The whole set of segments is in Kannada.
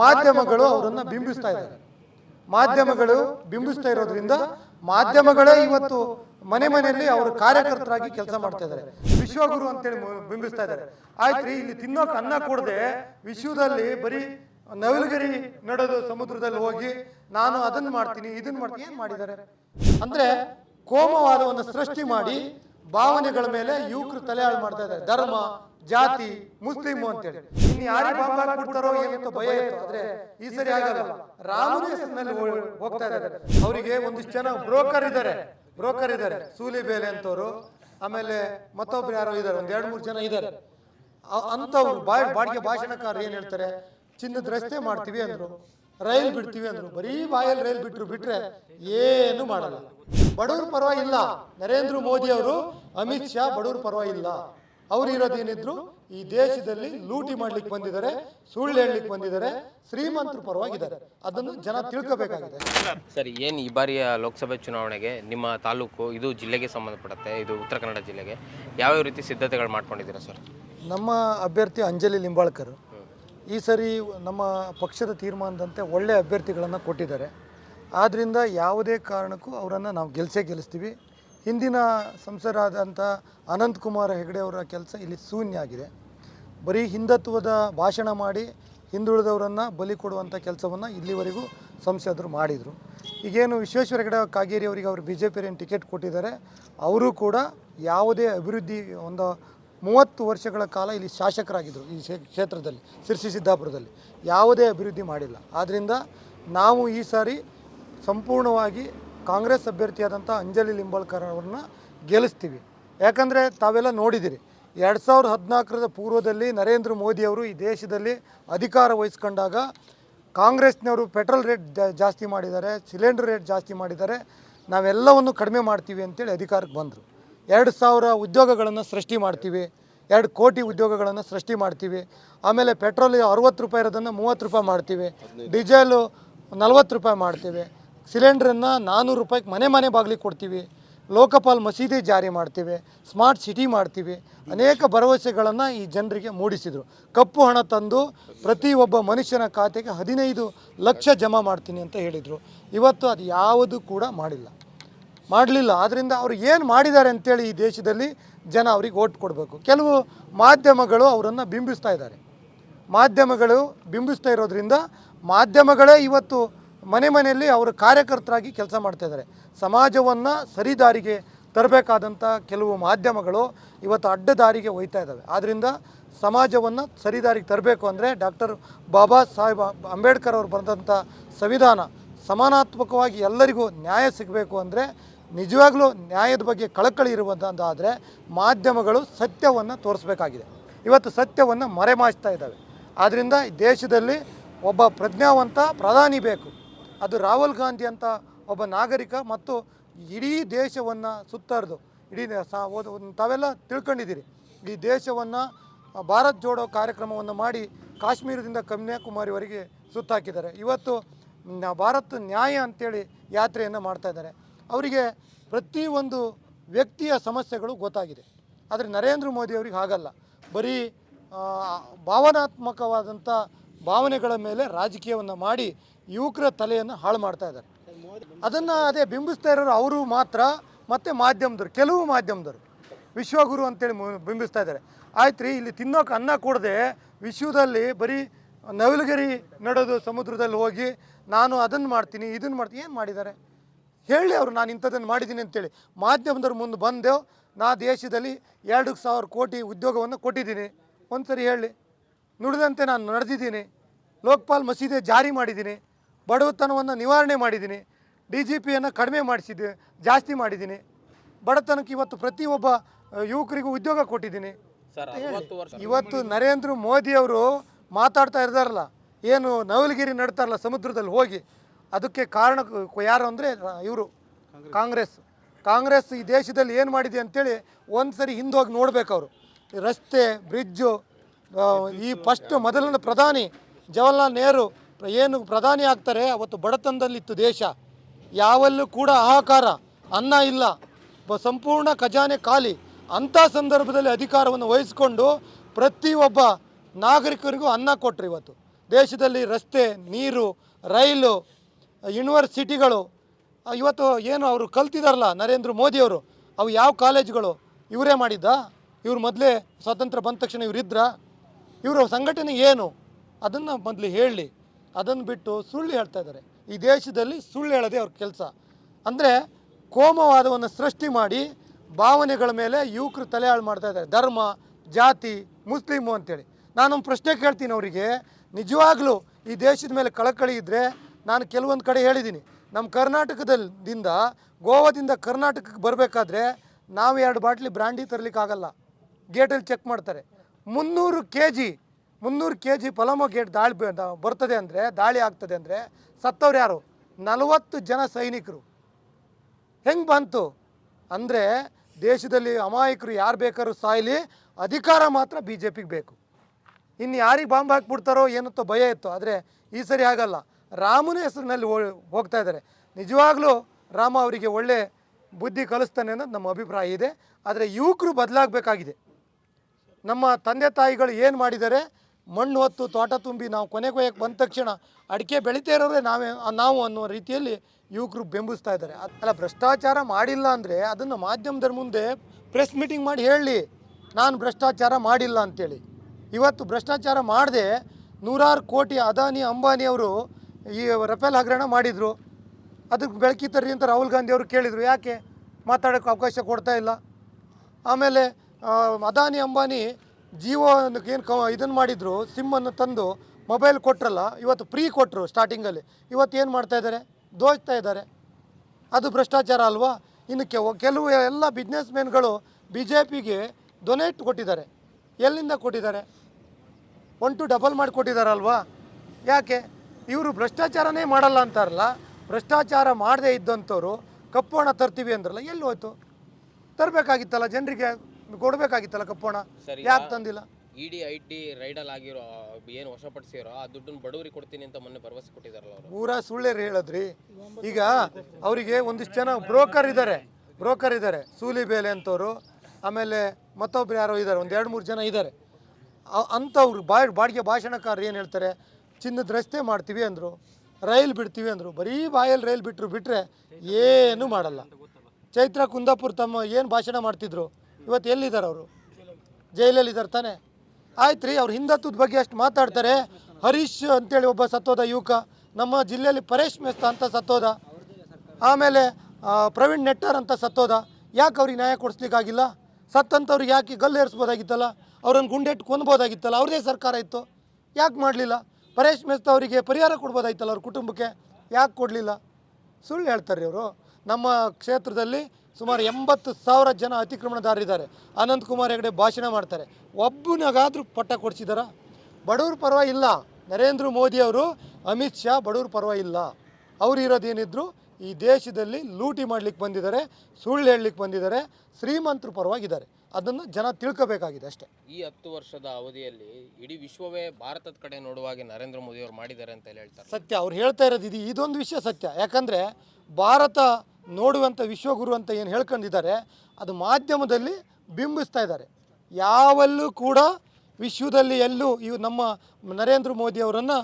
ಮಾಧ್ಯಮಗಳು ಅವರನ್ನ ಬಿಂಬಿಸ್ತಾ ಇದ್ದಾರೆ. ಮಾಧ್ಯಮಗಳು ಬಿಂಬಿಸ್ತಾ ಇರೋದ್ರಿಂದ ಮಾಧ್ಯಮಗಳೇ ಇವತ್ತು ಮನೆ ಮನೆಯಲ್ಲಿ ಅವರು ಕಾರ್ಯಕರ್ತರಾಗಿ ಕೆಲಸ ಮಾಡ್ತಾ ಇದ್ದಾರೆ. ವಿಶ್ವಗುರು ಅಂತೇಳಿ ಬಿಂಬಿಸ್ತಾ ಇದ್ದಾರೆ. ಆಯ್ತ್ರಿ ಇಲ್ಲಿ ತಿನ್ನೋಕೆ ಅನ್ನ ಕೊಡದೆ ವಿಶ್ವದಲ್ಲಿ ಬರೀ ನವಿಲುಗಿರಿ ನಡೋದು ಸಮುದ್ರದಲ್ಲಿ ಹೋಗಿ ನಾನು ಅದನ್ನ ಮಾಡ್ತೀನಿ ಇದನ್ನ ಮಾಡ್ತೀನಿ, ಏನ್ ಮಾಡಿದ್ದಾರೆ? ಅಂದ್ರೆ ಕೋಮವಾದವನ್ನು ಸೃಷ್ಟಿ ಮಾಡಿ ಭಾವನೆಗಳ ಮೇಲೆ ಯುವಕರು ತಲೆ ಹಾಳು ಮಾಡ್ತಾ ಇದ್ದಾರೆ. ಧರ್ಮ ಜಾತಿ ಮುಸ್ಲಿಮು ಅಂತೇಳಿ. ಇನ್ನು ಯಾರಿಗೆ ಬಾಂಬ್ ಹಾಕ್ಬಿಡ್ತಾರೋ ಏನಂತ ಭಯ ಇತ್ತು. ಆದ್ರೆ ಈ ಸರಿ ಆಗಲ್ಲ. ರಾಮನ ಹೆಸರಿನಲ್ಲಿ ಹೋಗ್ತಾ ಇದ್ದಾರೆ. ಅವರಿಗೆ ಒಂದಿಷ್ಟು ಜನ ಬ್ರೋಕರ್ ಇದ್ದಾರೆ. ಬ್ರೋಕರ್ ಇದ್ದಾರೆ. ಸೂಲಿಬೇಲೆ ಅಂತವರು. ಆಮೇಲೆ ಮತ್ತೊಬ್ರು ಯಾರೋ ಇದ್ದಾರೆ. ಒಂದ್ ಎರಡು ಮೂರು ಜನ ಇದ್ದಾರೆ. ಅಂತವ್ರು ಬಾಯ್ ಬಾಡಿಗೆ ಭಾಷಣಕಾರ ಏನ್ ಹೇಳ್ತಾರೆ? ಚಿನ್ನದ ರಸ್ತೆ ಮಾಡ್ತೀವಿ ಅಂದ್ರು. ರೈಲ್ ಬಿಡ್ತೀವಿ ಅಂದ್ರು. ಬರೀ ಬಾಯಲ್ಲಿ ರೈಲ್ ಬಿಟ್ರು ಬಿಟ್ರೆ ಏನು ಮಾಡಲ್ಲ. ಬಡವ್ರ ಪರವಾಗಿಲ್ಲ. ನರೇಂದ್ರ ಮೋದಿ ಅವರು ಅಮಿತ್ ಶಾ ಬಡವ್ರ ಪರವಾಗಿಲ್ಲ. ಅವ್ರು ಇರೋದೇನಿದ್ರು ಈ ದೇಶದಲ್ಲಿ ಲೂಟಿ ಮಾಡ್ಲಿಕ್ಕೆ ಬಂದಿದ್ದಾರೆ ಸುಳ್ಳು ಹೇಳಲಿಕ್ಕೆ ಬಂದಿದ್ದಾರೆ ಶ್ರೀಮಂತರು ಪರವಾಗಿದ್ದಾರೆ. ಅದನ್ನು ಜನ ತಿಳ್ಕೋಬೇಕಾಗಿದೆ. ಸರ್ ಏನು ಈ ಬಾರಿಯ ಲೋಕಸಭೆ ಚುನಾವಣೆಗೆ ನಿಮ್ಮ ತಾಲೂಕು ಇದು ಜಿಲ್ಲೆಗೆ ಸಂಬಂಧಪಡುತ್ತೆ ಇದು ಉತ್ತರ ಕನ್ನಡ ಜಿಲ್ಲೆಗೆ ಯಾವ್ಯಾವ ರೀತಿ ಸಿದ್ಧತೆಗಳು ಮಾಡ್ಕೊಂಡಿದ್ದೀರಾ ಸರ್? ನಮ್ಮ ಅಭ್ಯರ್ಥಿ ಅಂಜಲಿ ಲಿಂಬಾಳ್ಕರ್. ಈ ಸರಿ ನಮ್ಮ ಪಕ್ಷದ ತೀರ್ಮಾನದಂತೆ ಒಳ್ಳೆಯ ಅಭ್ಯರ್ಥಿಗಳನ್ನು ಕೊಟ್ಟಿದ್ದಾರೆ. ಆದ್ದರಿಂದ ಯಾವುದೇ ಕಾರಣಕ್ಕೂ ಅವರನ್ನು ನಾವು ಗೆಲ್ಸೇ ಗೆಲ್ಲಿಸ್ತೀವಿ. ಹಿಂದಿನ ಸಂಸದರಾದಂಥ ಅನಂತಕುಮಾರ್ ಹೆಗಡೆ ಅವರ ಕೆಲಸ ಇಲ್ಲಿ ಶೂನ್ಯ ಆಗಿದೆ ಬರೀ ಹಿಂದುತ್ವದ ಭಾಷಣ ಮಾಡಿ ಹಿಂದುಳಿದವರನ್ನು ಬಲಿ ಕೊಡುವಂಥ ಕೆಲಸವನ್ನು ಇಲ್ಲಿವರೆಗೂ ಸಂಸದರು ಮಾಡಿದರು. ಈಗೇನು ವಿಶ್ವೇಶ್ವರ ಹೆಗಡೆ ಕಾಗೇರಿ ಅವರಿಗೆ ಅವರು ಬಿ ಜೆ ಟಿಕೆಟ್ ಕೊಟ್ಟಿದ್ದಾರೆ, ಅವರು ಕೂಡ ಯಾವುದೇ ಅಭಿವೃದ್ಧಿ ಒಂದು ಮೂವತ್ತು ವರ್ಷಗಳ ಕಾಲ ಇಲ್ಲಿ ಶಾಸಕರಾಗಿದ್ದರು ಈ ಕ್ಷೇ- ಕ್ಷೇತ್ರದಲ್ಲಿ, ಸಿರ್ಸಿ ಸಿದ್ದಾಪುರದಲ್ಲಿ. ಯಾವುದೇ ಅಭಿವೃದ್ಧಿ ಮಾಡಿಲ್ಲ. ಆದ್ದರಿಂದ ನಾವು ಈ ಸಾರಿ ಸಂಪೂರ್ಣವಾಗಿ ಕಾಂಗ್ರೆಸ್ ಅಭ್ಯರ್ಥಿಯಾದಂಥ ಅಂಜಲಿ ಲಿಂಬಾಳ್ಕರ್ ಅವ್ರನ್ನ ಗೆಲ್ಲಿಸ್ತೀವಿ. ಯಾಕಂದರೆ ತಾವೆಲ್ಲ ನೋಡಿದಿರಿ, ಎರಡು ಸಾವಿರದ ಹದಿನಾಲ್ಕರದ ಪೂರ್ವದಲ್ಲಿ ನರೇಂದ್ರ ಮೋದಿಯವರು ಈ ದೇಶದಲ್ಲಿ ಅಧಿಕಾರ ವಹಿಸ್ಕೊಂಡಾಗ ಕಾಂಗ್ರೆಸ್ನವರು ಪೆಟ್ರೋಲ್ ರೇಟ್ ಜಾಸ್ತಿ ಮಾಡಿದ್ದಾರೆ, ಸಿಲಿಂಡರ್ ರೇಟ್ ಜಾಸ್ತಿ ಮಾಡಿದ್ದಾರೆ, ನಾವೆಲ್ಲವನ್ನು ಕಡಿಮೆ ಮಾಡ್ತೀವಿ ಅಂತೇಳಿ ಅಧಿಕಾರಕ್ಕೆ ಬಂದರು. ಎರಡು ಸಾವಿರ ಉದ್ಯೋಗಗಳನ್ನು ಸೃಷ್ಟಿ ಮಾಡ್ತೀವಿ, ಎರಡು ಕೋಟಿ ಉದ್ಯೋಗಗಳನ್ನು ಸೃಷ್ಟಿ ಮಾಡ್ತೀವಿ, ಆಮೇಲೆ ಪೆಟ್ರೋಲ್ ಅರುವತ್ತು ರೂಪಾಯಿ ಇರೋದನ್ನು ಮೂವತ್ತು ರೂಪಾಯಿ ಮಾಡ್ತೀವಿ, ಡೀಸೆಲು ನಲ್ವತ್ತು ರೂಪಾಯಿ ಮಾಡ್ತೀವಿ ಸಿಲಿಂಡ್ರನ್ನು ನಾನ್ನೂರು ರೂಪಾಯಿಗೆ ಮನೆ ಮನೆ ಬಾಗಿಲಿಗೆ ಕೊಡ್ತೀವಿ. ಲೋಕಪಾಲ್ ಮಸೀದಿ ಜಾರಿ ಮಾಡ್ತೀವಿ. ಸ್ಮಾರ್ಟ್ ಸಿಟಿ ಮಾಡ್ತೀವಿ. ಅನೇಕ ಭರವಸೆಗಳನ್ನು ಈ ಜನರಿಗೆ ಮೂಡಿಸಿದರು. ಕಪ್ಪು ಹಣ ತಂದು ಪ್ರತಿಯೊಬ್ಬ ಮನುಷ್ಯನ ಖಾತೆಗೆ ಹದಿನೈದು ಲಕ್ಷ ಜಮಾ ಮಾಡ್ತೀನಿ ಅಂತ ಹೇಳಿದರು. ಇವತ್ತು ಅದು ಯಾವುದು ಕೂಡ ಮಾಡಿಲ್ಲ. ಮಾಡಲಿಲ್ಲ. ಆದ್ದರಿಂದ ಅವರು ಏನು ಮಾಡಿದ್ದಾರೆ ಅಂತೇಳಿ ಈ ದೇಶದಲ್ಲಿ ಜನ ಅವ್ರಿಗೆ ಓಟ್ ಕೊಡಬೇಕು. ಕೆಲವು ಮಾಧ್ಯಮಗಳು ಅವರನ್ನು ಬಿಂಬಿಸ್ತಾ ಇದ್ದಾರೆ. ಮಾಧ್ಯಮಗಳು ಬಿಂಬಿಸ್ತಾ ಇರೋದ್ರಿಂದ ಮಾಧ್ಯಮಗಳೇ ಇವತ್ತು ಮನೆ ಮನೆಯಲ್ಲಿ ಅವರು ಕಾರ್ಯಕರ್ತರಾಗಿ ಕೆಲಸ ಮಾಡ್ತಾ ಇದ್ದಾರೆ. ಸಮಾಜವನ್ನು ಸರಿದಾರಿಗೆ ತರಬೇಕಾದಂಥ ಕೆಲವು ಮಾಧ್ಯಮಗಳು ಇವತ್ತು ಅಡ್ಡದಾರಿಗೆ ಒಯ್ತಾ ಇದ್ದಾವೆ. ಆದ್ದರಿಂದ ಸಮಾಜವನ್ನು ಸರಿದಾರಿಗೆ ತರಬೇಕು ಅಂದರೆ ಡಾಕ್ಟರ್ ಬಾಬಾ ಸಾಹೇಬ್ ಅಂಬೇಡ್ಕರ್ ಅವರು ಬರೆದಂಥ ಸಂವಿಧಾನ ಸಮಾನಾತ್ಮಕವಾಗಿ ಎಲ್ಲರಿಗೂ ನ್ಯಾಯ ಸಿಗಬೇಕು ಅಂದರೆ ನಿಜವಾಗ್ಲೂ ನ್ಯಾಯದ ಬಗ್ಗೆ ಕಳಕಳಿ ಇರುವಂಥದ್ದಾದರೆ ಮಾಧ್ಯಮಗಳು ಸತ್ಯವನ್ನು ತೋರಿಸ್ಬೇಕಾಗಿದೆ. ಇವತ್ತು ಸತ್ಯವನ್ನು ಮರೆಮಾಚ್ತಾ ಇದ್ದಾವೆ. ಆದ್ದರಿಂದ ದೇಶದಲ್ಲಿ ಒಬ್ಬ ಪ್ರಜ್ಞಾವಂತ ಪ್ರಧಾನಿ ಬೇಕು. ಅದು ರಾಹುಲ್ ಗಾಂಧಿ ಅಂತ ಒಬ್ಬ ನಾಗರಿಕ ಮತ್ತು ಇಡೀ ದೇಶವನ್ನು ಸುತ್ತರಿದು ಇಡೀ ಸಾ- ತಾವೆಲ್ಲ ತಿಳ್ಕೊಂಡಿದ್ದೀರಿ. ಈ ದೇಶವನ್ನು ಭಾರತ್ ಜೋಡೋ ಕಾರ್ಯಕ್ರಮವನ್ನು ಮಾಡಿ ಕಾಶ್ಮೀರದಿಂದ ಕನ್ಯಾಕುಮಾರಿವರೆಗೆ ಸುತ್ತಾಕಿದ್ದಾರೆ. ಇವತ್ತು ಭಾರತ್ ನ್ಯಾಯ ಅಂತೇಳಿ ಯಾತ್ರೆಯನ್ನು ಮಾಡ್ತಾ ಇದ್ದಾರೆ. ಅವರಿಗೆ ಪ್ರತಿಯೊಂದು ವ್ಯಕ್ತಿಯ ಸಮಸ್ಯೆಗಳು ಗೊತ್ತಾಗಿದೆ. ಆದರೆ ನರೇಂದ್ರ ಮೋದಿ ಅವ್ರಿಗೆ ಹಾಗಲ್ಲ. ಬರೀ ಭಾವನಾತ್ಮಕವಾದಂಥ ಭಾವನೆಗಳ ಮೇಲೆ ರಾಜಕೀಯವನ್ನು ಮಾಡಿ ಯುವಕರ ತಲೆಯನ್ನು ಹಾಳು ಮಾಡ್ತಾ ಇದ್ದಾರೆ. ಅದನ್ನು ಅದೇ ಬಿಂಬಿಸ್ತಾ ಇರೋರು ಅವರು ಮಾತ್ರ, ಮತ್ತು ಮಾಧ್ಯಮದವರು, ಕೆಲವು ಮಾಧ್ಯಮದವರು. ವಿಶ್ವಗುರು ಅಂತೇಳಿ ಬಿಂಬಿಸ್ತಾ ಇದ್ದಾರೆ. ಆಯ್ತು ರೀ ಇಲ್ಲಿ ತಿನ್ನೋಕೆ ಅನ್ನ ಕೊಡದೆ ವಿಶ್ವದಲ್ಲಿ ಬರೀ ನವಿಲುಗರಿ ನಡೋದು ಸಮುದ್ರದಲ್ಲಿ ಹೋಗಿ ನಾನು ಅದನ್ನು ಮಾಡ್ತೀನಿ ಇದನ್ನು ಮಾಡ್ತೀನಿ, ಏನು ಮಾಡಿದ್ದಾರೆ? ಹೇಳಿ ಅವರು, ನಾನು ಇಂಥದ್ದನ್ನು ಮಾಡಿದ್ದೀನಿ ಅಂತೇಳಿ. ಮಾಧ್ಯಮದವ್ರ ಮುಂದೆ ಬಂದೆವು, ನಾ ದೇಶದಲ್ಲಿ ಎರಡು ಸಾವಿರ ಕೋಟಿ ಉದ್ಯೋಗವನ್ನು ಕೊಟ್ಟಿದ್ದೀನಿ. ಒಂದು ಸರಿ ಹೇಳಿ. ನುಡಿದಂತೆ ನಾನು ನಡೆದಿದ್ದೀನಿ. ಲೋಕಪಾಲ್ ಮಸೀದೆ ಜಾರಿ ಮಾಡಿದ್ದೀನಿ. ಬಡವತನವನ್ನು ನಿವಾರಣೆ ಮಾಡಿದ್ದೀನಿ. ಡಿ ಜಿ ಪಿಯನ್ನು ಕಡಿಮೆ ಮಾಡಿಸಿದ್ದೆ ಜಾಸ್ತಿ ಮಾಡಿದ್ದೀನಿ. ಬಡತನಕ್ಕೆ ಇವತ್ತು ಪ್ರತಿಯೊಬ್ಬ ಯುವಕರಿಗೂ ಉದ್ಯೋಗ ಕೊಟ್ಟಿದ್ದೀನಿ. ಇವತ್ತು ನರೇಂದ್ರ ಮೋದಿ ಅವರು ಮಾತಾಡ್ತಾ ಇರ್ತಾರಲ್ಲ ಏನು ನವಲಗಿರಿ ನಡ್ತಾರಲ್ಲ ಸಮುದ್ರದಲ್ಲಿ ಹೋಗಿ ಅದಕ್ಕೆ ಕಾರಣ ಯಾರು ಅಂದರೆ ಇವರು ಕಾಂಗ್ರೆಸ್. ಕಾಂಗ್ರೆಸ್ ಈ ದೇಶದಲ್ಲಿ ಏನು ಮಾಡಿದೆ ಅಂತೇಳಿ ಒಂದು ಸರಿ ಹಿಂದೋಗಿ ನೋಡ್ಬೇಕು ಅವರು. ರಸ್ತೆ ಬ್ರಿಡ್ಜು ಈ ಫಸ್ಟ್ ಮೊದಲನೇ ಪ್ರಧಾನಿ ಜವಾಹರ್ಲಾಲ್ ನೆಹರು ಏನು ಪ್ರಧಾನಿ ಆಗ್ತಾರೆ ಅವತ್ತು ಬಡತನದಲ್ಲಿತ್ತು ದೇಶ. ಯಾವಲ್ಲೂ ಕೂಡ ಆಹಾಕಾರ ಅನ್ನ ಇಲ್ಲ. ಬ- ಸಂಪೂರ್ಣ ಖಜಾನೆ ಖಾಲಿ. ಅಂಥ ಸಂದರ್ಭದಲ್ಲಿ ಅಧಿಕಾರವನ್ನು ವಹಿಸಿಕೊಂಡು ಪ್ರತಿಯೊಬ್ಬ ನಾಗರಿಕರಿಗೂ ಅನ್ನ ಕೊಟ್ಟರು ಇವತ್ತು. ದೇಶದಲ್ಲಿ ರಸ್ತೆ ನೀರು ರೈಲು ಯೂನಿವರ್ಸಿಟಿಗಳು ಇವತ್ತು ಏನು ಅವರು ಕಲ್ತಿದಾರಲ್ಲ ನರೇಂದ್ರ ಮೋದಿಯವರು ಅವು ಯಾವ ಕಾಲೇಜುಗಳು? ಇವರೇ ಮಾಡಿದ್ದ? ಇವ್ರು ಮೊದಲೇ ಸ್ವಾತಂತ್ರ್ಯ ಬಂದ ತಕ್ಷಣ ಇವರಿದ್ರ? ಇವರ ಸಂಘಟನೆ ಏನು? ಅದನ್ನು ಮೊದಲು ಹೇಳಲಿ ಅದನ್ನು ಬಿಟ್ಟು ಸುಳ್ಳು ಹೇಳ್ತಾ ಇದ್ದಾರೆ. ಈ ದೇಶದಲ್ಲಿ ಸುಳ್ಳು ಹೇಳೋದೇ ಅವ್ರ ಕೆಲಸ. ಅಂದರೆ ಕೋಮವಾದವನ್ನು ಸೃಷ್ಟಿ ಮಾಡಿ ಭಾವನೆಗಳ ಮೇಲೆ ಯುವಕರು ತಲೆ ಹಾಳು ಮಾಡ್ತಾ ಇದ್ದಾರೆ. ಧರ್ಮ, ಜಾತಿ, ಮುಸ್ಲಿಮು ಅಂತೇಳಿ. ನಾನೊಂದು ಪ್ರಶ್ನೆ ಕೇಳ್ತೀನಿ ಅವರಿಗೆ. ನಿಜವಾಗ್ಲೂ ಈ ದೇಶದ ಮೇಲೆ ಕಳಕಳಿ ಇದ್ದರೆ ನಾನು ಕೆಲವೊಂದು ಕಡೆ ಹೇಳಿದ್ದೀನಿ. ನಮ್ಮ ಕರ್ನಾಟಕದಿಂದ ಗೋವಾದಿಂದ ಕರ್ನಾಟಕಕ್ಕೆ ಬರಬೇಕಾದ್ರೆ ನಾವು ಎರಡು ಬಾಟ್ಲಿ ಬ್ರ್ಯಾಂಡಿ ತರಲಿಕ್ಕಾಗಲ್ಲ. ಗೇಟಲ್ಲಿ ಚೆಕ್ ಮಾಡ್ತಾರೆ. ಮುನ್ನೂರು ಕೆ ಜಿ ಮುನ್ನೂರು ಕೆ ಜಿ ಪಲಮೋ ಗೇಟ್ ದಾಳಿ ಬರ್ತದೆ ಅಂದರೆ, ದಾಳಿ ಆಗ್ತದೆ ಅಂದರೆ ಸತ್ತವ್ರು ಯಾರು? ನಲವತ್ತು ಜನ ಸೈನಿಕರು. ಹೆಂಗೆ ಬಂತು? ಅಂದರೆ ದೇಶದಲ್ಲಿ ಅಮಾಯಕರು ಯಾರು ಬೇಕಾದ್ರೂ ಸಾಯಲಿ, ಅಧಿಕಾರ ಮಾತ್ರ ಬಿ ಜೆ ಪಿಗೆ ಬೇಕು. ಇನ್ನು ಯಾರಿಗೆ ಬಾಂಬ್ ಹಾಕ್ಬಿಡ್ತಾರೋ ಏನತ್ತೋ ಭಯ ಇತ್ತು, ಆದರೆ ಈ ಸರಿ ಆಗಲ್ಲ. ರಾಮನ ಹೆಸರಿನಲ್ಲಿ ಹೋಗ್ತಾ ಇದ್ದಾರೆ ನಿಜವಾಗ್ಲೂ ರಾಮ ಅವರಿಗೆ ಒಳ್ಳೆ ಬುದ್ಧಿ ಕಲಿಸ್ತಾನೆ ಅನ್ನೋದು ನಮ್ಮ ಅಭಿಪ್ರಾಯ ಇದೆ. ಆದರೆ ಯುವಕರು ಬದಲಾಗಬೇಕಾಗಿದೆ. ನಮ್ಮ ತಂದೆ ತಾಯಿಗಳು ಏನು ಮಾಡಿದ್ದಾರೆ? ಮಣ್ಣು ಹೊತ್ತು ತೋಟ ತುಂಬಿ ನಾವು ಕೊನೆ ಬಂದ ತಕ್ಷಣ ಅಡಿಕೆ ಬೆಳೀತಾ ಇರೋದ್ರೆ ನಾವೇ, ನಾವು ಅನ್ನೋ ರೀತಿಯಲ್ಲಿ ಯುವಕರು ಬೆಂಬಿಸ್ತಾ ಇದ್ದಾರೆ. ಅಲ್ಲ, ಭ್ರಷ್ಟಾಚಾರ ಮಾಡಿಲ್ಲ ಅಂದರೆ ಅದನ್ನು ಮಾಧ್ಯಮದರ ಮುಂದೆ ಪ್ರೆಸ್ ಮೀಟಿಂಗ್ ಮಾಡಿ ಹೇಳಿ, ನಾನು ಭ್ರಷ್ಟಾಚಾರ ಮಾಡಿಲ್ಲ ಅಂತೇಳಿ. ಇವತ್ತು ಭ್ರಷ್ಟಾಚಾರ ಮಾಡದೆ ನೂರಾರು ಕೋಟಿ ಅದಾನಿ ಅಂಬಾನಿ ಅವರು ಈ ರಫೇಲ್ ಹಗರಣ ಮಾಡಿದರು. ಅದಕ್ಕೆ ಬೆಳಕಿ ತರ್ರಿ ಅಂತ ರಾಹುಲ್ ಗಾಂಧಿ ಅವರು ಕೇಳಿದರು, ಯಾಕೆ ಮಾತಾಡೋಕ್ಕೆ ಅವಕಾಶ ಕೊಡ್ತಾ ಇಲ್ಲ? ಆಮೇಲೆ ಅದಾನಿ ಅಂಬಾನಿ ಜಿಯೋ ಏನು ಕ ಇದನ್ನು ಮಾಡಿದ್ರು ಸಿಮ್ಮನ್ನು ತಂದು ಮೊಬೈಲ್ ಕೊಟ್ರಲ್ಲ, ಇವತ್ತು ಫ್ರೀ ಕೊಟ್ಟರು ಸ್ಟಾರ್ಟಿಂಗಲ್ಲಿ ಇವತ್ತು ಏನು ಮಾಡ್ತಾ ಇದ್ದಾರೆ ದೋಚ್ತಾ ಇದ್ದಾರೆ ಅದು ಭ್ರಷ್ಟಾಚಾರ ಅಲ್ವಾ? ಇನ್ನು ಕೆಲವು ಎಲ್ಲ ಬಿಸ್ನೆಸ್ ಮ್ಯಾನ್ಗಳು ಬಿ ಜೆ ಪಿಗೆ ಡೊನೇಟ್ ಕೊಟ್ಟಿದ್ದಾರೆ. ಎಲ್ಲಿಂದ ಕೊಟ್ಟಿದ್ದಾರೆ? ಒನ್ ಟು ಡಬಲ್ ಮಾಡಿ ಕೊಟ್ಟಿದ್ದಾರಲ್ವಾ? ಯಾಕೆ? ಇವರು ಭ್ರಷ್ಟಾಚಾರನೇ ಮಾಡಲ್ಲ ಅಂತಾರಲ್ಲ, ಭ್ರಷ್ಟಾಚಾರ ಮಾಡದೇ ಇದ್ದಂಥವ್ರು ಕಪ್ಪು ಹಣ ತರ್ತೀವಿ ಅಂದ್ರಲ್ಲ, ಎಲ್ಲಿ ಹೋಯ್ತು? ತರಬೇಕಾಗಿತ್ತಲ್ಲ ಜನರಿಗೆ? ಕೊಡಬೇಕಾಗಿತ್ತಲ್ಲ ಕಪ್ಪೋಣ ಸರಿ ಯಾಕೆ ತಂದಿಲ್ಲ? ಇಡಿ ಐ ಟಿ ರೈಡಲ್ ಆಗಿರೋ ಏನು ವಶಪಡಿಸಿರೋ ಆ ದುಡ್ಡನ್ನು ಬಡವರಿಗೆ ಕೊಡ್ತೀನಿ ಅಂತ ಮೊನ್ನೆ ಭರವಸೆ ಕೊಟ್ಟಿದ್ದಾರಲ್ಲ ಅವರು. ಪೂರಾ ಸುಳ್ಳೇರು ಹೇಳದ್ರಿ. ಈಗ ಅವರಿಗೆ ಒಂದಿಷ್ಟು ಜನ ಬ್ರೋಕರ್ ಇದ್ದಾರೆ ಬ್ರೋಕರ್ ಇದ್ದಾರೆ ಸೂಲಿಬೇಲೆ ಅಂತವರು. ಆಮೇಲೆ ಮತ್ತೊಬ್ರು ಯಾರೋ ಇದ್ದಾರೆ ಒಂದು ಎರಡು ಮೂರು ಜನ ಇದ್ದಾರೆ ಅಂಥವ್ರು ಬಾ ಬಾಡಿಗೆ ಭಾಷಣಕಾರರು ಏನು ಹೇಳ್ತಾರೆ? ಚಿನ್ನದ ರಸ್ತೆ ಮಾಡ್ತೀವಿ ಅಂದರು ರೈಲ್ ಬಿಡ್ತೀವಿ ಅಂದರು ಬರೀ ಬಾಯಲ್ಲಿ ರೈಲ್ ಬಿಟ್ಟರು ಬಿಟ್ಟರೆ ಏನೂ ಮಾಡಲ್ಲ. ಚೈತ್ರ ಕುಂದಾಪುರ ತಮ್ಮ ಏನು ಭಾಷಣ ಮಾಡ್ತಿದ್ರು? ಇವತ್ತು ಎಲ್ಲಿದ್ದಾರೆ ಅವರು? ಜೈಲಲ್ಲಿ ಇದ್ದಾರೆ ತಾನೆ. ಆಯ್ತು ರೀ ಅವ್ರು ಹಿಂದತ್ವದ ಬಗ್ಗೆ ಅಷ್ಟು ಮಾತಾಡ್ತಾರೆ. ಹರೀಶ್ ಅಂತೇಳಿ ಒಬ್ಬ ಸತ್ತೋದ ಯುವಕ, ನಮ್ಮ ಜಿಲ್ಲೆಯಲ್ಲಿ ಪರೇಶ್ ಮೆಸ್ತಾ ಅಂತ ಸತ್ತೋದ. ಆಮೇಲೆ ಪ್ರವೀಣ್ ನೆಟ್ಟರ್ ಅಂತ ಸತ್ತೋದ. ಯಾಕೆ ಅವ್ರಿಗೆ ನ್ಯಾಯ ಕೊಡಿಸ್ಲಿಕ್ಕಾಗಿಲ್ಲ? ಸತ್ತಂಥವ್ರಿಗೆ ಯಾಕೆ ಗಲ್ಲು ಏರಿಸ್ಬೋದಾಗಿತ್ತಲ್ಲ? ಅವ್ರನ್ನ ಗುಂಡೆಟ್ಟು ಕೊಂದ್ಬೋದಾಗಿತ್ತಲ್ಲ ಅವ್ರದೇ ಸರ್ಕಾರ ಇತ್ತು. ಯಾಕೆ ಮಾಡಲಿಲ್ಲ? ಪರೇಶ್ ಮೇಸ್ತ ಅವರಿಗೆ ಪರಿಹಾರ ಕೊಡ್ಬೋದಾಗಿತ್ತಲ್ಲ ಅವ್ರ ಕುಟುಂಬಕ್ಕೆ? ಯಾಕೆ ಕೊಡಲಿಲ್ಲ? ಸುಳ್ಳು ಹೇಳ್ತಾರೆ ಅವರು. ನಮ್ಮ ಕ್ಷೇತ್ರದಲ್ಲಿ ಸುಮಾರು ಎಂಬತ್ತು ಸಾವಿರ ಜನ ಅತಿಕ್ರಮಣದಾರರಿದ್ದಾರೆ. ಅನಂತ್ ಕುಮಾರ್ ಹೆಗಡೆ ಭಾಷಣ ಮಾಡ್ತಾರೆ. ಒಬ್ಬನಿಗಾದರೂ ಪಟ್ಟ ಕೊಡಿಸಿದಾರ? ಬಡವ್ರ ಪರ್ವ ಇಲ್ಲ. ನರೇಂದ್ರ ಮೋದಿ ಅವರು ಅಮಿತ್ ಶಾ ಬಡವ್ರ ಪರ್ವ ಇಲ್ಲ. ಅವ್ರು ಇರೋದೇನಿದ್ರು? ಈ ದೇಶದಲ್ಲಿ ಲೂಟಿ ಮಾಡ್ಲಿಕ್ಕೆ ಬಂದಿದ್ದಾರೆ ಸುಳ್ಳು ಹೇಳಲಿಕ್ಕೆ ಬಂದಿದ್ದಾರೆ ಶ್ರೀಮಂತರ ಪರವಾಗಿದ್ದಾರೆ. ಅದನ್ನು ಜನ ತಿಳ್ಕೋಬೇಕಾಗಿದೆ ಅಷ್ಟೇ. ಈ ಹತ್ತು ವರ್ಷದ ಅವಧಿಯಲ್ಲಿ ಇಡೀ ವಿಶ್ವವೇ ಭಾರತದ ಕಡೆ ನೋಡುವಾಗೆ ನರೇಂದ್ರ ಮೋದಿ ಅವರು ಮಾಡಿದ್ದಾರೆ ಅಂತ ಹೇಳಿ ಹೇಳ್ತಾರೆ. ಸತ್ಯ ಅವ್ರು ಹೇಳ್ತಾ ಇರೋದು ಇದು ಇದೊಂದು ವಿಷಯ ಸತ್ಯ. ಯಾಕಂದರೆ ಭಾರತ ನೋಡುವಂಥ ವಿಶ್ವಗುರು ಅಂತ ಏನು ಹೇಳ್ಕೊಂಡಿದ್ದಾರೆ, ಅದು ಮಾಧ್ಯಮದಲ್ಲಿ ಬಿಂಬಿಸ್ತಾ ಇದ್ದಾರೆ. ಯಾವಲ್ಲೂ ಕೂಡ ವಿಶ್ವದಲ್ಲಿ ಎಲ್ಲೂ ಇವು ನಮ್ಮ ನರೇಂದ್ರ ಮೋದಿ ಅವರನ್ನು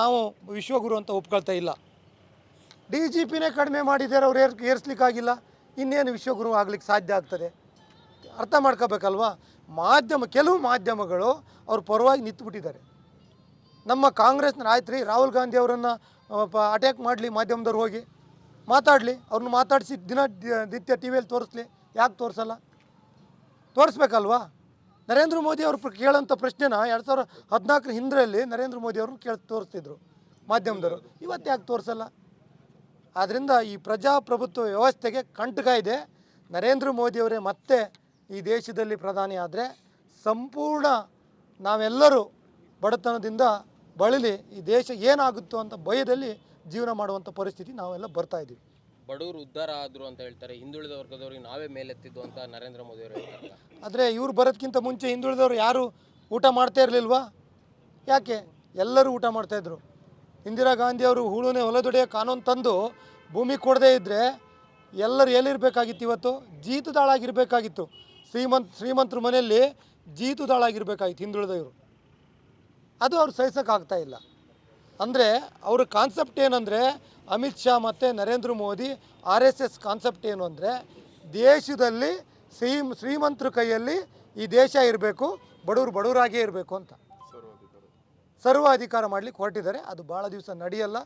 ನಾವು ವಿಶ್ವಗುರು ಅಂತ ಒಪ್ಕೊಳ್ತಾ ಇಲ್ಲ. ಡಿ ಜಿ ಪಿನೇ ಕಡಿಮೆ ಮಾಡಿದ್ದಾರೆ, ಅವ್ರು ಏರ್ ಏರಿಸ್ಲಿಕ್ಕಾಗಿಲ್ಲ. ಇನ್ನೇನು ವಿಶ್ವಗುರು ಆಗ್ಲಿಕ್ಕೆ ಸಾಧ್ಯ ಆಗ್ತದೆ? ಅರ್ಥ ಮಾಡ್ಕೋಬೇಕಲ್ವಾ? ಮಾಧ್ಯಮ ಕೆಲವು ಮಾಧ್ಯಮಗಳು ಅವ್ರ ಪರವಾಗಿ ನಿಂತುಬಿಟ್ಟಿದ್ದಾರೆ. ನಮ್ಮ ಕಾಂಗ್ರೆಸ್ನ ಆಯ್ತು ರೀ ರಾಹುಲ್ ಗಾಂಧಿ ಅವರನ್ನು ಅಟ್ಯಾಕ್ ಮಾಡಲಿ ಮಾಧ್ಯಮದವ್ರು ಹೋಗಿ. ಮಾತಾಡಲಿ ಅವ್ರನ್ನ ಮಾತಾಡಿಸಿ ದಿನ ನಿತ್ಯ ಟಿ ವಿಯಲ್ಲಿ ತೋರಿಸ್ಲಿ, ಯಾಕೆ ತೋರಿಸಲ್ಲ? ತೋರಿಸ್ಬೇಕಲ್ವಾ? ನರೇಂದ್ರ ಮೋದಿ ಅವರು ಕೇಳೋಂಥ ಪ್ರಶ್ನೆನ ಎರಡು ಸಾವಿರ ಹದಿನಾಲ್ಕರ ಹಿಂದರಲ್ಲಿ ನರೇಂದ್ರ ಮೋದಿ ಅವರು ಕೇಳಿ, ತೋರಿಸ್ತಿದ್ರು ಮಾಧ್ಯಮದವರು. ಇವತ್ತು ಯಾಕೆ ತೋರಿಸಲ್ಲ? ಆದ್ದರಿಂದ ಈ ಪ್ರಜಾಪ್ರಭುತ್ವ ವ್ಯವಸ್ಥೆಗೆ ಕಂಟಕ ಇದೆ. ನರೇಂದ್ರ ಮೋದಿಯವರೇ ಮತ್ತೆ ಈ ದೇಶದಲ್ಲಿ ಪ್ರಧಾನಿ ಆದರೆ ಸಂಪೂರ್ಣ ನಾವೆಲ್ಲರೂ ಬಡತನದಿಂದ ಬಳಲಿ, ಈ ದೇಶ ಏನಾಗುತ್ತೋ ಅಂತ ಭಯದಲ್ಲಿ ಜೀವನ ಮಾಡುವಂಥ ಪರಿಸ್ಥಿತಿ ನಾವೆಲ್ಲ ಬರ್ತಾ ಇದ್ದೀವಿ. ಬಡವರು ಉದ್ಧಾರ ಆದರು ಅಂತ ಹೇಳ್ತಾರೆ ಹಿಂದುಳಿದ ವರ್ಗದವ್ರಿಗೆ ನಾವೇ ಮೇಲೆತ್ತಿದ್ದು ಅಂತ ನರೇಂದ್ರ ಮೋದಿ ಅವರು ಆದರೆ ಇವ್ರು ಬರೋದಕ್ಕಿಂತ ಮುಂಚೆ ಹಿಂದುಳಿದವರು ಯಾರು ಊಟ ಮಾಡ್ತಾ ಇರಲಿಲ್ವಾ? ಯಾಕೆ? ಎಲ್ಲರೂ ಊಟ ಮಾಡ್ತಾಯಿದ್ರು ಇಂದಿರಾ. ಗಾಂಧಿ ಅವರು ಹೂಳುನೆ ಹೊಲದೊಡೆಯ ಕಾನೂನು ತಂದು ಭೂಮಿ ಕೊಡದೇ ಇದ್ದರೆ ಎಲ್ಲರೂ ಎಲ್ಲಿರಬೇಕಾಗಿತ್ತು ಇವತ್ತು? ಜೀತದಾಳಾಗಿರಬೇಕಾಗಿತ್ತು. ಶ್ರೀಮಂತ್ ಶ್ರೀಮಂತರ ಮನೆಯಲ್ಲಿ ಜೀತದಾಳಾಗಿರಬೇಕಾಗಿತ್ತು ಹಿಂದುಳಿದವರು. ಅದು ಅವ್ರು ಸಹಿಸೋಕ್ಕಾಗ್ತಾ ಇಲ್ಲ. ಅಂದರೆ ಅವರ ಕಾನ್ಸೆಪ್ಟ್ ಏನಂದರೆ ಅಮಿತ್ ಶಾ ಮತ್ತು Narendra Modi R S S concept ಏನು ಅಂದರೆ ದೇಶದಲ್ಲಿ ಶ್ರೀ ಶ್ರೀಮಂತರ ಕೈಯಲ್ಲಿ ಈ ದೇಶ ಇರಬೇಕು, ಬಡವರು ಬಡವರಾಗೇ ಇರಬೇಕು ಅಂತ. ಸರ್ವ ಅಧಿಕಾರ ಮಾಡಲಿಕ್ಕೆ ಹೊರಟಿದ್ದಾರೆ. ಅದು ಭಾಳ ದಿವಸ ನಡೆಯಲ್ಲ.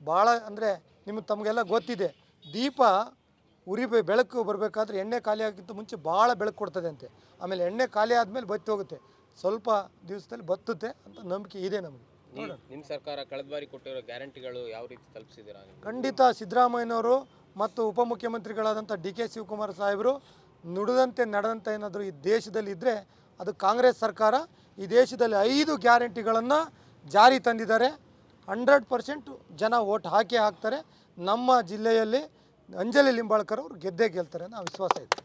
ಭಾಳ ಅಂದರೆ ನಿಮಗೆ ತಮಗೆಲ್ಲ ಗೊತ್ತಿದೆ. ದೀಪ ಉರಿ ಬೆಳಕು ಬರಬೇಕಾದ್ರೆ ಎಣ್ಣೆ ಖಾಲಿ ಆಗಿಂತ ಮುಂಚೆ ಭಾಳ ಬೆಳಕು ಕೊಡ್ತದೆ ಅಂತೆ. ಆಮೇಲೆ ಎಣ್ಣೆ ಖಾಲಿ ಆದಮೇಲೆ ಬತ್ತಿ ಹೋಗುತ್ತೆ. ಸ್ವಲ್ಪ ದಿವಸದಲ್ಲಿ ಬತ್ತುತ್ತೆ ಅಂತ ನಂಬಿಕೆ ಇದೆ ನಮಗೆ. ನಿಮ್ಮ ಸರ್ಕಾರ ಕಳೆದ ಬಾರಿ ಕೊಟ್ಟಿರೋ ಗ್ಯಾರಂಟಿಗಳು ಯಾವ ರೀತಿ ತಲುಪಿಸಿದ್ದೀರಾ ಖಂಡಿತ ಸಿದ್ದರಾಮಯ್ಯನವರು ಮತ್ತು ಉಪಮುಖ್ಯಮಂತ್ರಿಗಳಾದಂಥ ಡಿ ಕೆ ಶಿವಕುಮಾರ್ ಸಾಹೇಬರು ನುಡಿದಂತೆ ನಡೆದಂತೆ ಏನಾದರೂ ಈ ದೇಶದಲ್ಲಿ ಇದ್ದರೆ ಅದು ಕಾಂಗ್ರೆಸ್ ಸರ್ಕಾರ ಈ ದೇಶದಲ್ಲಿ ಐದು ಗ್ಯಾರಂಟಿಗಳನ್ನು ಜಾರಿ ತಂದಿದ್ದಾರೆ. ಹಂಡ್ರೆಡ್ ಪರ್ಸೆಂಟ್ ಜನ ಓಟ್ ಹಾಕಿ ಹಾಕ್ತಾರೆ. ನಮ್ಮ ಜಿಲ್ಲೆಯಲ್ಲಿ ಅಂಜಲಿ ಲಿಂಬಾಳ್ಕರ್ ಅವರು ಗೆದ್ದೇ ಗೆಲ್ತಾರೆ ಅನ್ನೋ ವಿಶ್ವಾಸ ಇದೆ.